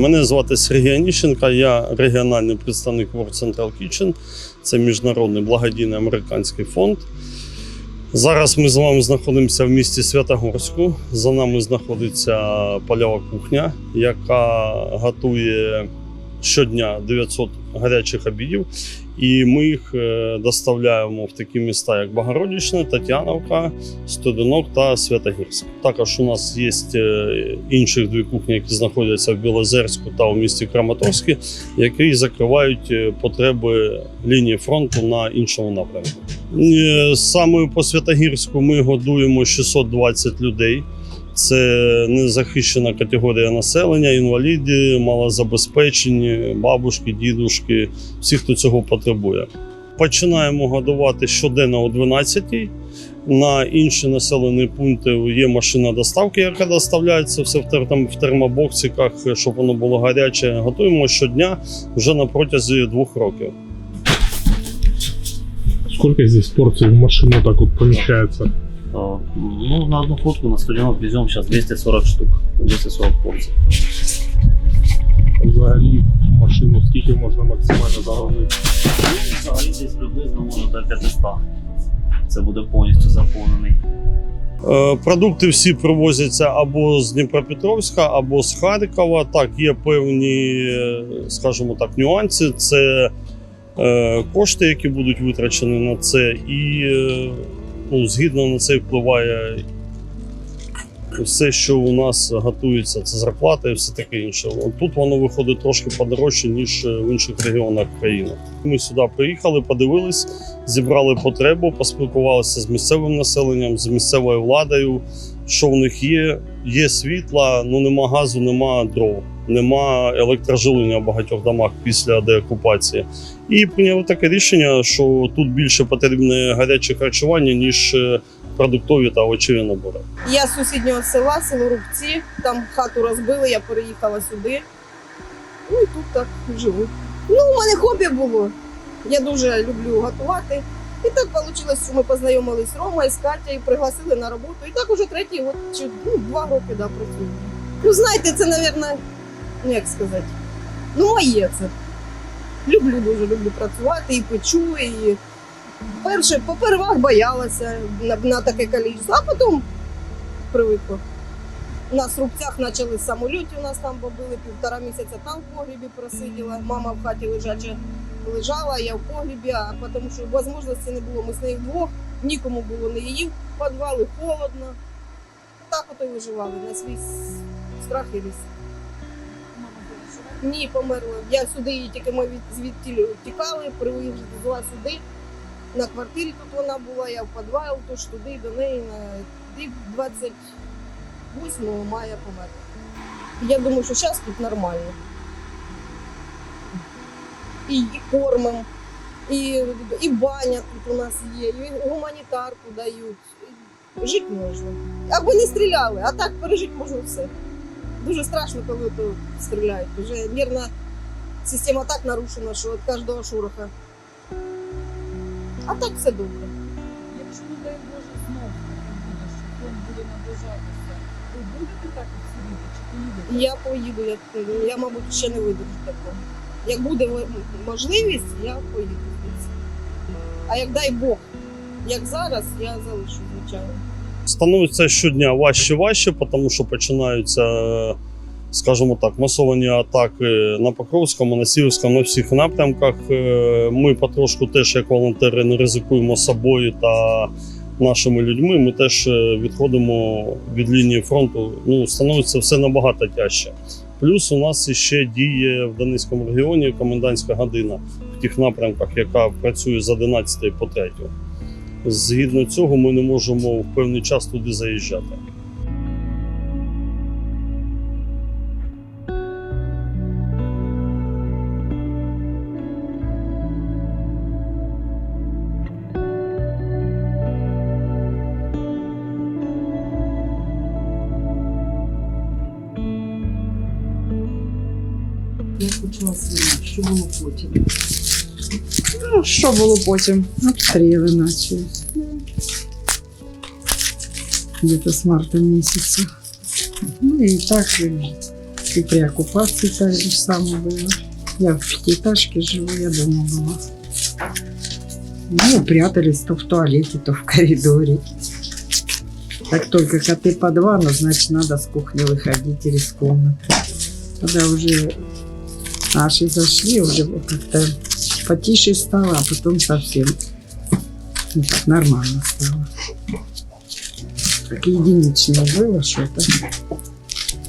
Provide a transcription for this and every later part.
Мене звати Сергій Аніщенко, я регіональний представник World Central Kitchen. Це міжнародний благодійний американський фонд. Зараз ми з вами знаходимося в місті Святогорську. За нами знаходиться польова кухня, яка готує щодня 900 гарячих обідів. І ми їх е, доставляємо в такі міста, як Богородичне, Тетяновка, Студенок та Святогірськ. Також у нас є е, інших дві кухні, які знаходяться в Білозерську та у місті Краматорське, які закривають е, потреби лінії фронту на іншому напрямку. Саме по Святогірську ми годуємо 620 людей. Це незахищена категорія населення, інваліди, малозабезпечені, бабушки, дідушки, всі, хто цього потребує. Починаємо годувати щоденно о 12-й. На інші населені пункти є машина доставки, яка доставляється все в, термобоксиках, щоб воно було гаряче. Готуємо щодня вже на протязі двох років. Сколько здесь порций в машину так вот помещается? То, ну, на одну фотку на студенок везем сейчас 240 штук, 240 порций. Взагалі машину скільки можна максимально загрузити? Ну, Взагалі десь приблизно може до 500. Це буде повністю заповнений. Е, Продукти всі привозяться або з Дніпропетровська, або з Харкова. Так, є певні, е, скажімо так, нюанси. Це е, кошти, які будуть витрачені на це, і е, ну, згідно на це впливає все, що у нас готується, це зарплата і все таке інше. Тут воно виходить трошки подорожче, ніж е, в інших регіонах країни. Ми сюди приїхали, подивились, зібрали потребу, поспілкувалися з місцевим населенням, з місцевою владою. Що в них є? Є світла, ну нема газу, нема дров, нема електроживлення в багатьох домах після деокупації. І прийняли таке рішення, що тут більше потрібне гаряче харчування, ніж е, продуктові та овочеві набори. Я з сусіднього села, село Рубці, там хату розбили, я переїхала сюди. Ну і тут так живу. Ну, у мене хобі було. Я дуже люблю готувати. І так вийшло, що ми познайомились з Ромою, з Катєю, пригласили на роботу. І так уже третій, от, чи ну, два роки да, працюю. Ну, знаєте, це, мабуть, ну як сказати, ну моє це. Люблю дуже люблю працювати і печу, і перше, попервах боялася на, на таке кількість, а потім привикла. У нас в рубцях почали з самольотів, у нас там побили півтора місяця там в погрібі просиділа. Мама в хаті лежаче лежала, я в погрібі, а тому що можливості не було. Ми з нею вдвох, нікому було не її в підвали, холодно. Так ото й виживали на свій страх і ріс. Ні, померла. Я сюди тільки ми від звідти тікали, приїхала сюди. На квартирі тут вона була, я в підвал, тож туди до неї на і 28 мая помер. Я думаю, що зараз тут нормально. І, і кормим, і, і баня тут у нас є, і гуманітарку дають. Жити можна. Аби не стріляли, а так пережити можна все. Дуже страшно, коли то стріляють. Вже нервна система так нарушена, що від кожного шороха. А так все добре. Якщо не дай Боже знов таке буде, що фронт буде наближатися, ви будете так от сидіти чи поїдете? Я поїду, я, я мабуть, ще не видержу такого. Як буде можливість, я поїду. А як дай Бог, як зараз, я залишу, звичайно. Становиться щодня важче важче, тому що починаються, скажімо так, масовані атаки на Покровському, на Сіверському, на всіх напрямках. Е, Ми потрошку теж, як волонтери, не ризикуємо собою та нашими людьми. Ми теж е, відходимо від лінії фронту. Ну, становиться все набагато тяжче. Плюс у нас ще діє в Донецькому регіоні комендантська година в тих напрямках, яка працює з 11 по 3. Згідно цього, ми не можемо в певний час туди заїжджати. Я почала свина, що було потім? Ну, що було потім? Обстріли наче. Где-то з марта місяця. Ну і так і И при оккупации так же самое было. Я в пятиэтажке живу, я дома была. Ну, прятались то в туалете, то в коридоре. Как только коты по два, ну, значит, надо с кухни выходить или с комнаты. Когда уже наши зашли, уже вот как-то потише стало, а потом совсем так нормально стало. Как единичное было что-то.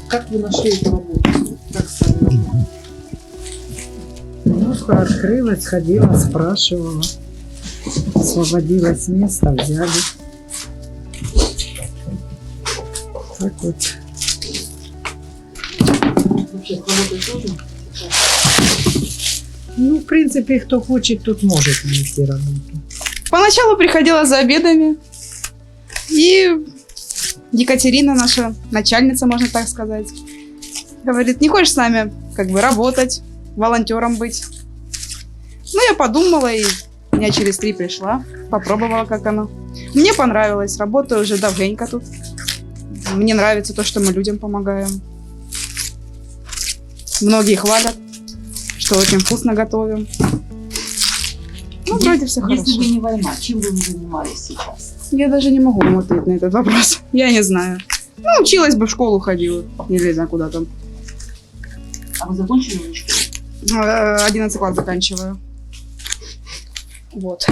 Как вы нашли эту работу? Как сами? Ну, открылась, ходила, спрашивала. Освободилось место, взяли. Так вот. Вообще, с работой сложно? Ну, в принципе, кто хочет, тут может найти работу. Поначалу приходила за обедами. И Екатерина, наша начальница, можно так сказать, говорит, не хочешь с нами как бы работать, волонтером быть? Ну, я подумала и дня через три пришла, попробовала, как оно. Мне понравилось, работаю уже давненько тут. Мне нравится то, что мы людям помогаем. Многие хвалят, что очень вкусно готовим. Ну, вроде все хорошо. Если бы не война, чем бы вы занимались сейчас? Я даже не могу вам ответить на этот вопрос. Я не знаю. Ну, училась бы в школу ходила. Не знаю, куда там. А вы закончили школу? Э, 11 класс заканчиваю. Вот.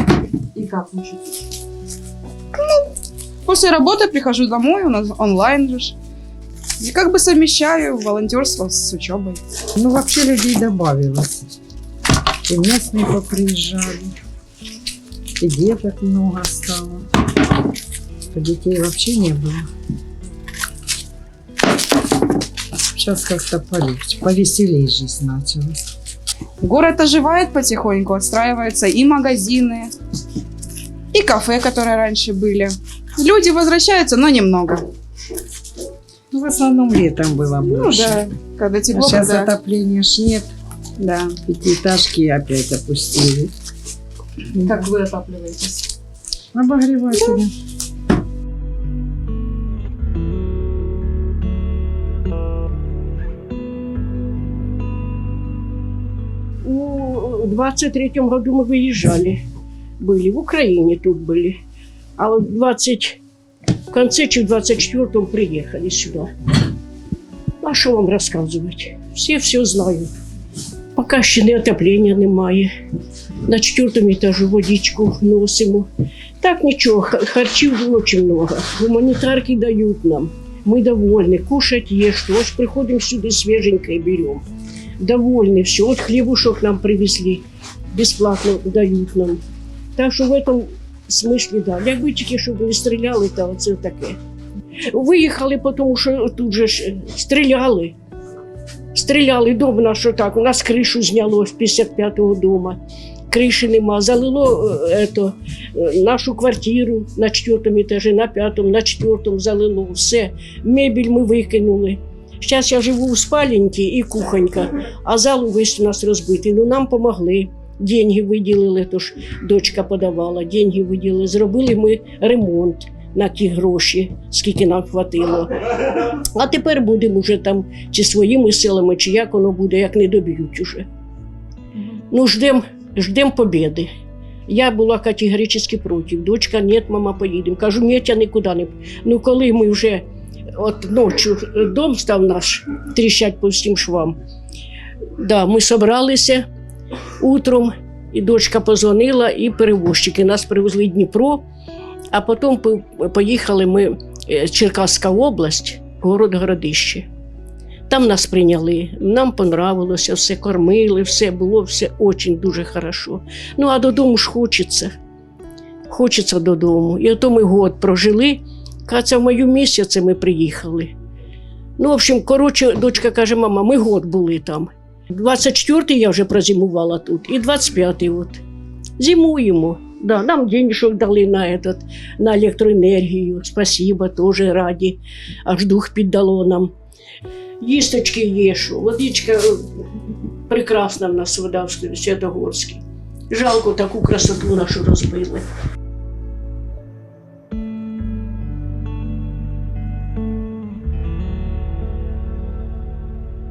И как учитесь? После работы прихожу домой, у нас онлайн же. И как бы совмещаю волонтерство с учебой. Ну, вообще людей добавилось. И местные поприезжали. И деток много стало. А детей вообще не было. Сейчас как-то полегче, повеселее жизнь началась. Город оживает потихоньку, отстраиваются и магазины, и кафе, которые раньше были. Люди возвращаются, но немного. Ну, в основном летом было Ну больше. да, когда А тепло, сейчас когда- отопления ж нет. Да. Пятиэтажки опять опустили. Как вы отапливаетесь? Обогреватели. У 23-м году мы выезжали. Были в Украине тут были. А в 20 в конце чи в 24-м приехали сюда. А що вам розказувати? Всі все знають. Поки ще не отоплення немає. На четвертому етажу водичку носимо. Так нічого, ха- харчів дуже много. Гуманітарки дають нам. Ми довольні, кушать є, що ось приходимо сюди свіженьке беремо. довольны. Все, вот хлебушек нам привезли, бесплатно дают нам. Так що в этом смислі, да. Якби тільки, щоб не стріляли, то це таке. Виїхали, тому що тут же ж стріляли. Стріляли дом наш отак. У нас кришу зняло з 55-го дома. Криші нема. Залило е, ето, е, нашу квартиру на четвертому етажі, на п'ятому, на четвертому залило все. Мебель ми викинули. Зараз я живу у спаленці і кухонька, а зал увесь у нас розбитий. Ну нам помогли. Деньги виділили, тож дочка подавала, деньги виділили. Зробили ми ремонт на ті гроші, скільки нам хватило. А тепер будемо вже там чи своїми силами, чи як воно буде, як не доб'ють уже. Ну, ждемо ждем побіди. Я була категорично проти. Дочка, ні, мама, поїдемо. Кажу, ні, я нікуди не. Ну, коли ми вже от ночі дом став наш тріщать по всім швам. Да, ми зібралися утром, і дочка позвонила, і перевозчики нас привезли в Дніпро, а потім поїхали ми е, Черкаська область, город Городище. Там нас прийняли, нам понравилося, все кормили, все було все дуже дуже хорошо. Ну а додому ж хочеться. Хочеться додому. І ото ми год прожили. Каця в мою місяці ми приїхали. Ну, в общем, коротше, дочка каже: мама, ми год були там. 24-й я вже прозимувала тут, і 25-й от. Зимуємо. Да, нам денежок дали на, этот, на електроенергію. Спасибо, теж раді. Аж дух піддало нам. Їсточки є, водичка е, прекрасна в нас вода в Святогорській. Жалко таку красоту нашу розбили.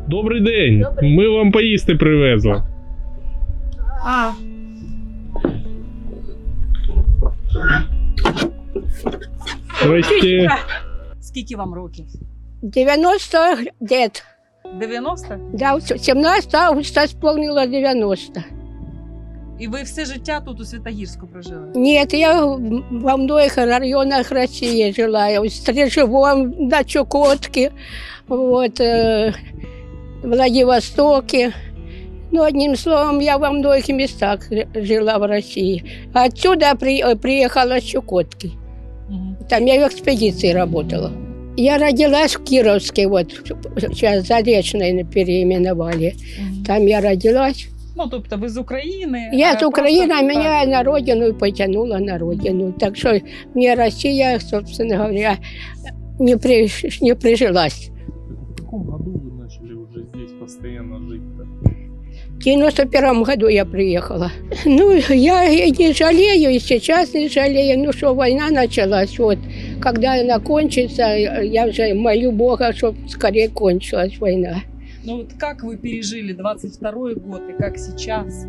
Добрий день. Ми вам поїсти привезли. А, Здрасте. Скільки вам років? 90 лет. 90? Да, 17 августа сповнило 90. І ви все життя тут у Святогірську прожили? Нет, я во многих районах России жила. Я в Стрижевом, на Чукотке, вот, э, в Владивостоке. Ну, одним словом, я во многих местах жила в России. Отсюда при- э, приехала с Чукотки. Там я в экспедиции работала. Я родилась в Кировске, вот сейчас Заречной переименовали. Там я родилась. Ну, тобто ви з України? Я а с Украины, а меня на родину и потянула на родину. Так что мне Россия, собственно говоря, не, при, не прижилась. В каком году постоянно жить-то? В 91 году я приехала. Ну, я не жалею, и сейчас не жалею. Ну, что война началась, вот. Когда она кончится, я уже молю Бога, чтобы скорее кончилась война. Ну вот как вы пережили 22 год и как сейчас?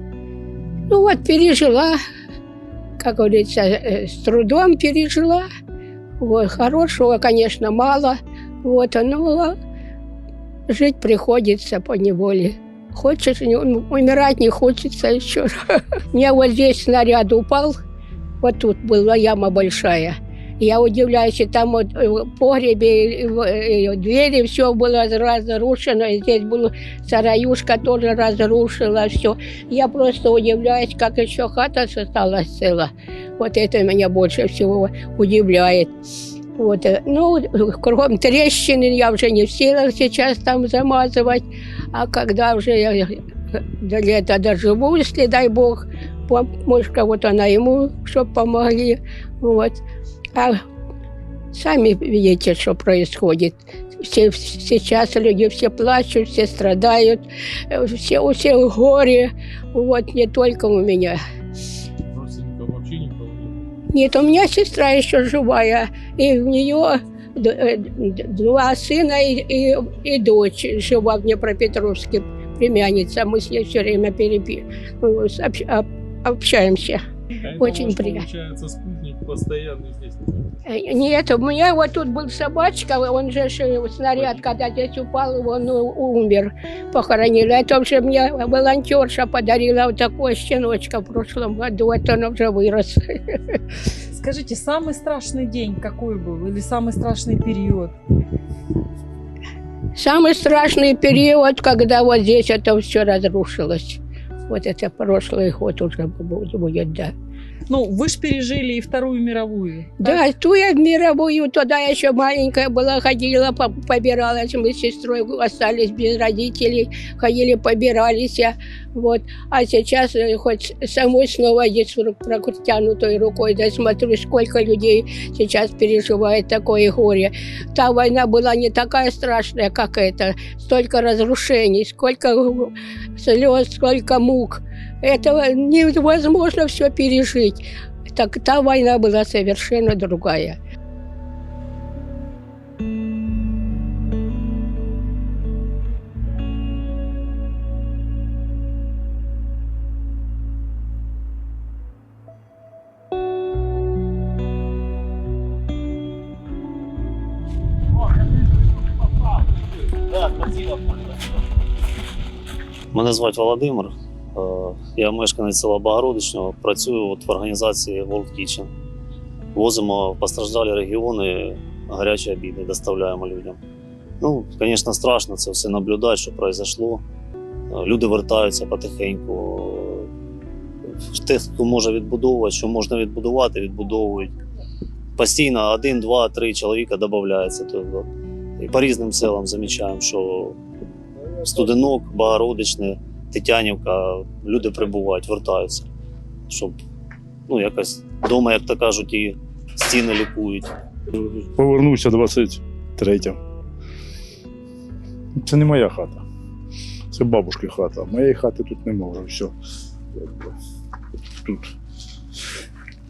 Ну вот пережила, как говорится, э, с трудом пережила. Вот, хорошего, конечно, мало. Вот, но жить приходится по неволе. Хочешь, умирать не хочется еще. Меня вот здесь снаряд упал, вот тут была яма большая. Я удивляюсь, и там вот э, в погребе, и и двери, все было разрушено, и здесь был сараюшка тоже разрушила все. Я просто удивляюсь, как еще хата осталась цела. Вот это меня больше всего удивляет. Вот. э, Ну, кругом трещины, я уже не в силах сейчас там замазывать. А когда уже я до лета доживу, если дай бог, помощь кого-то найму, чтобы помогли. Вот. А сами видите, что происходит. Все, сейчас люди все плачут, все страдают, э, все, у всех горе. Вот не только у меня. Родственников вообще никого нет? Нет, у меня сестра еще живая, и у нее д- э, д- два сына и, и, и дочь жива в Днепропетровске, племянница. Мы с ней все время перепи... э, сообщ- об- общаемся. А Очень приятно. получается, спутник постоянный здесь. Э, Нет, у меня вот тут был собачка, он же э, снаряд, когда здесь упал, он умер, похоронили. Это уже мне волонтерша подарила вот такого щеночка в прошлом году, это он уже вырос. Скажите, самый страшный день какой был? Или самый страшный период? Самый страшный период, когда вот здесь это все разрушилось. Вот это прошлый год уже будет, да. Ну, вы же пережили и Вторую мировую. Да, ту я в мировую, тогда я еще маленькая была, ходила, по- побиралась, мы с сестрой остались без родителей, ходили, побирались, я, вот. А сейчас э, хоть самой снова здесь ру- протянутой рукой, да смотрю, сколько людей сейчас переживает такое горе. Та война была не такая страшная, как эта, столько разрушений, сколько э, слез, сколько мук. Этого невозможно все пережить. Так та война была совершенно другая. Мене звати Володимир. Е, Я мешканець села Богородичного, працюю от в організації World Kitchen. Возимо в постраждалі регіони гарячі обіди, доставляємо людям. Ну, звісно, страшно це все наблюдати, що произошло. Е, Люди вертаються потихеньку. Тих, хто може відбудовувати, що можна відбудувати, відбудовують. Постійно один, два, три чоловіка додається. Тобто, і по різним селам замічаємо, що Студенок, Богородичне, Тетянівка, люди прибувають, вертаються, щоб ну, якось вдома, як то кажуть, і стіни лікують. Повернувся 23-го. Це не моя хата. Це бабушки хата. Моєї хати тут нема вже все. Тут.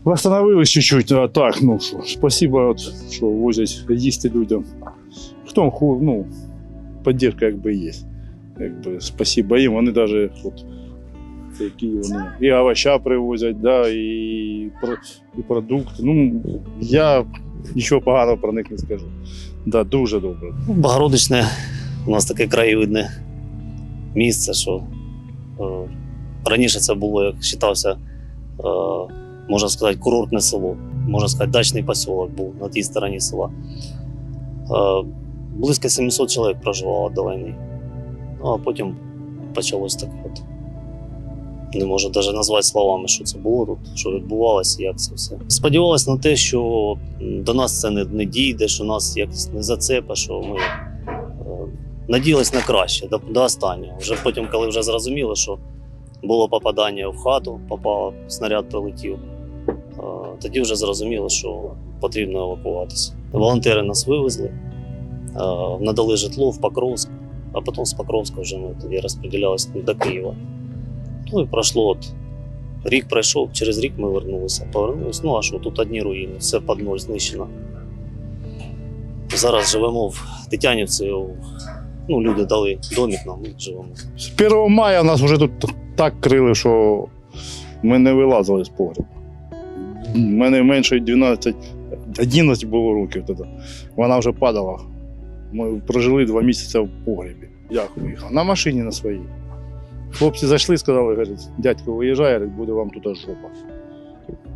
Восстановились чуть-чуть, а так, ну що, спасибо, от, що возять їсти людям. Хто ну, поддержка якби є. Якби, спасибо їм, вони навіть от, які вони і овоща привозять, да, і, і продукти. Ну, я нічого поганого про них не скажу. Да, дуже добре. Богородичне у нас таке краєвидне місце, що е, раніше це було, як вважався, е, можна сказати, курортне село, можна сказати, дачний посілок був на тій стороні села. Е, близько 700 чоловік проживало до війни. Ну, а потім почалось таке от. Не можу навіть назвати словами, що це було тут, що відбувалося, як це все. Сподівалися на те, що до нас це не, не дійде, що нас якось не зацепа, що ми е, надіялись на краще до, до останнього. Вже потім, коли вже зрозуміли, що було попадання в хату, попав, снаряд прилетів, е, тоді вже зрозуміло, що потрібно евакуватися. Волонтери нас вивезли, е, надали житло в Покровськ, а потім з Покровська вже ми тоді розподілялися до Києва. Ну і пройшло от. Рік пройшов, через рік ми вернулися. Повернулися. Ну а що тут одні руїни, все під ноль знищено. Зараз живемо в Тетянівці. Ну, люди дали домик нам, ми живемо. З 1 мая нас вже тут так крили, що ми не вилазили з погреба. У мене менше 12, 11 було років тоді. Вона вже падала. Ми прожили два місяці в погребі. Як виїхав? На машині на своїй. Хлопці зайшли, сказали, говорять, дядько виїжджає, буде вам тут жопа.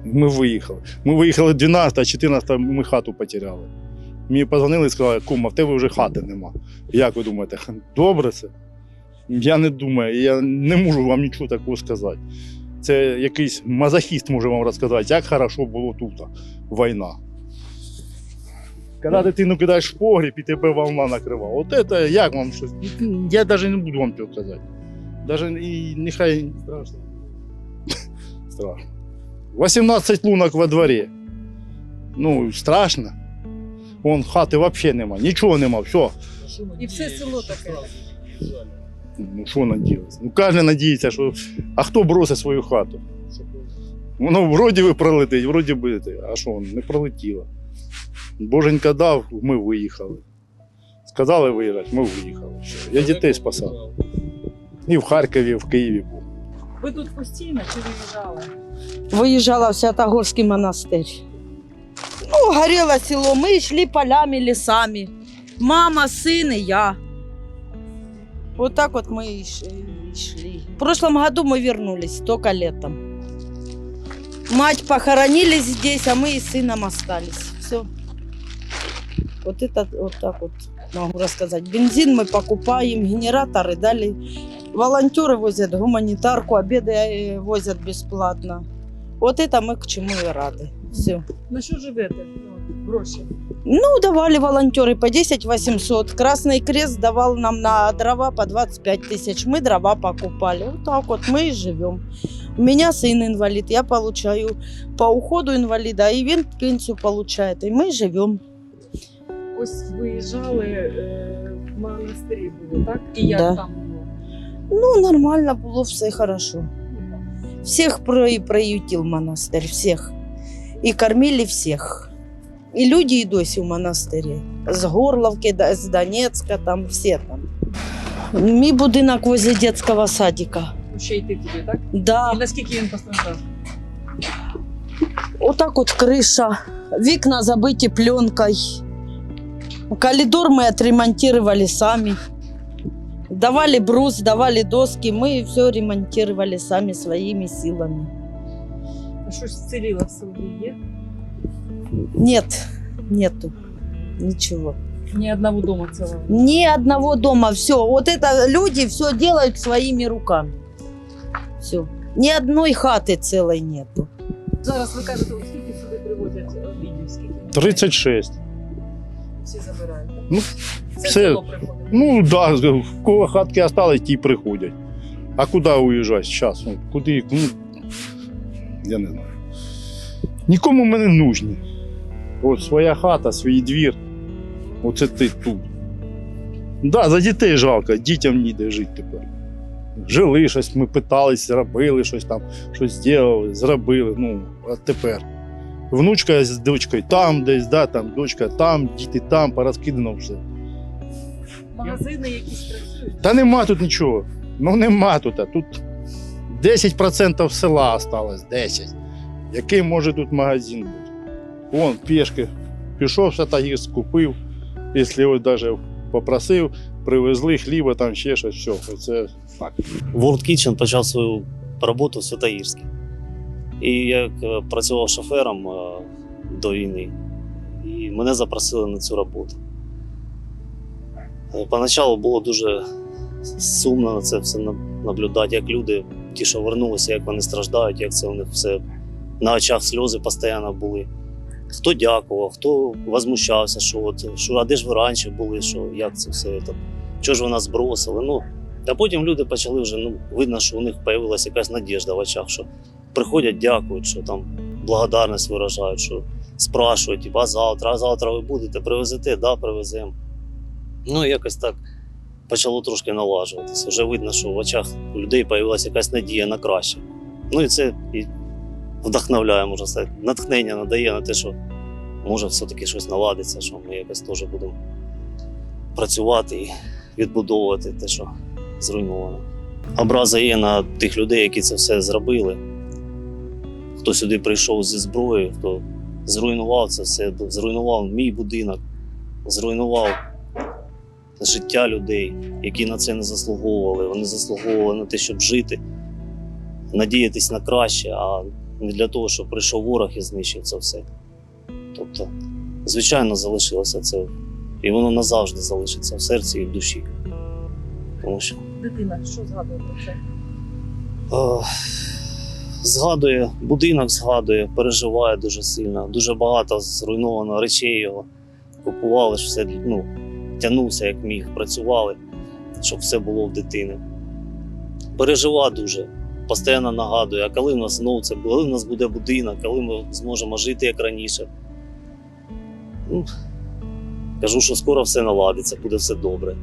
Ми виїхали. Ми виїхали 12, 14 ми хату потеряли. Мені позвонили і сказали, кума, в тебе вже хати нема. Як ви думаєте, добре це? Я не думаю, я не можу вам нічого такого сказати. Це якийсь мазохіст може вам розказати, як хорошо було тут війна. Коли дитину кидаєш в погріб і тебе волна накривала. От це як вам щось? Я навіть не буду вам цього казати. Даже і нехай страшно. страшно. 18 лунок во дворі. Ну, страшно. Вон хати взагалі нема, нічого нема, все. І все село таке. Ну що надіятися? Ну кожен надіється, що. А хто бросить свою хату? Воно вроді би пролетить, вроді би. А що, не пролетіло. Боженька дав, ми виїхали. Сказали виїжджати, ми виїхали. Все. Я дітей спасав. І в Харкові, і в Києві був. Ви тут постійно чи виїжджали? Виїжджала в Святогорський монастир. Ну, горело село, ми йшли полями, лісами. Мама, сын и я. Вот так вот мы и ш- и шли. В прошлом году мы вернулись, только летом. Мать похоронили здесь, а мы и с сыном остались. Все. Вот это вот так вот могу рассказать. Бензин мы покупаем, генераторы дали. Волонтеры возят гуманитарку, обеды э, возят бесплатно. Вот это мы к чему и рады. Все. На що живете? Ну, гроші. Ну, давали волонтеры по 10 800. Красный Крест давал нам на дрова по 25 тысяч. Мы дрова покупали. Вот так вот мы и живем. У меня сын инвалид, я получаю по уходу инвалида, и він пенсию получает, и мы живем. Ось виїжджали е, в монастирі було, так? І як Да. там було? Ну, нормально было, все хорошо. Всех про приютил монастырь, всех. И кормили всех. И люди и досі в монастирі. З Горловки, да- з Донецка, там все там. Мій будинок возле детского садика. Ще йти туди, так? Да, І наскільки він постраждав? отак от криша, вікна забиті пленкою. Коридор мы отремонтировали сами. Давали брус, давали доски, мы все ремонтировали сами своими силами. А щось вціліло в селі є? Нет, нету ничего. Ні одного дому цілого. Ни одного дома, все. Вот это люди все делают своими руками. Все. Ни одной хаты целой нету. Зараз ви кажете, от скільки сюди привозять обідів, скільки? 36. Всі забирають. Ну, Все все. Ну да, в кого хатки остались, ті приходять. А куди уїжджати зараз? Ну, куди? Ну, я не знаю. Нікому ми не нужні. От своя хата, свій двір. Оце ти тут. Да, за дітей жалко, дітям ніде жити тепер. Жили щось, ми питались, зробили щось там, щось зробили, зробили. Ну, а тепер. Внучка з дочкою там десь, да, там, дочка там, діти там, порозкидано все. Магазини якісь працюють. Та нема тут нічого. Ну нема тут. а Тут 10% села осталось, 10. Який може тут магазин бути? Вон, пішки. Пішов в Святогірськ, купив. Якщо ось навіть попросив, привезли хліба, там ще щось, все. Це так. World Kitchen почав свою роботу в Святогірській. І як е, працював шофером е, до війни, і мене запросили на цю роботу. Е, Поначалу було дуже сумно на це все наблюдати, як люди, ті, що вернулися, як вони страждають, як це у них все на очах сльози постійно були. Хто дякував, хто возмущався, що от, що, а де ж ви раніше були, що як це все, там, чого ж ви нас бросили. Ну, а потім люди почали вже, ну, видно, що у них з'явилася якась надіжда в очах, що приходять, дякують, що там благодарність виражають, що спрашують, а завтра, а завтра ви будете, привезете, да, привеземо. Ну, якось так почало трошки налажуватися. Вже видно, що в очах у людей з'явилася якась надія на краще. Ну і це і вдохновляє, можна сказати, натхнення надає на те, що може все-таки щось наладиться, що ми якось теж будемо працювати і відбудовувати те, що зруйновано. Образа є на тих людей, які це все зробили. Хто сюди прийшов зі зброєю, хто зруйнував це все, зруйнував мій будинок, зруйнував життя людей, які на це не заслуговували. Вони заслуговували на те, щоб жити, надіятись на краще, а не для того, щоб прийшов ворог і знищив це все. Тобто, звичайно, залишилося це, і воно назавжди залишиться в серці і в душі. Тому що Дитина, що згадує про це? Е, Згадує, будинок згадує, переживає дуже сильно. Дуже багато зруйновано речей його. Купували ж все, ну, тягнувся як міг, працювали, щоб все було в дитини. Пережива дуже, постійно нагадує, а коли в нас знову це коли в нас буде будинок, коли ми зможемо жити як раніше. Ну, кажу, що скоро все наладиться, буде все добре.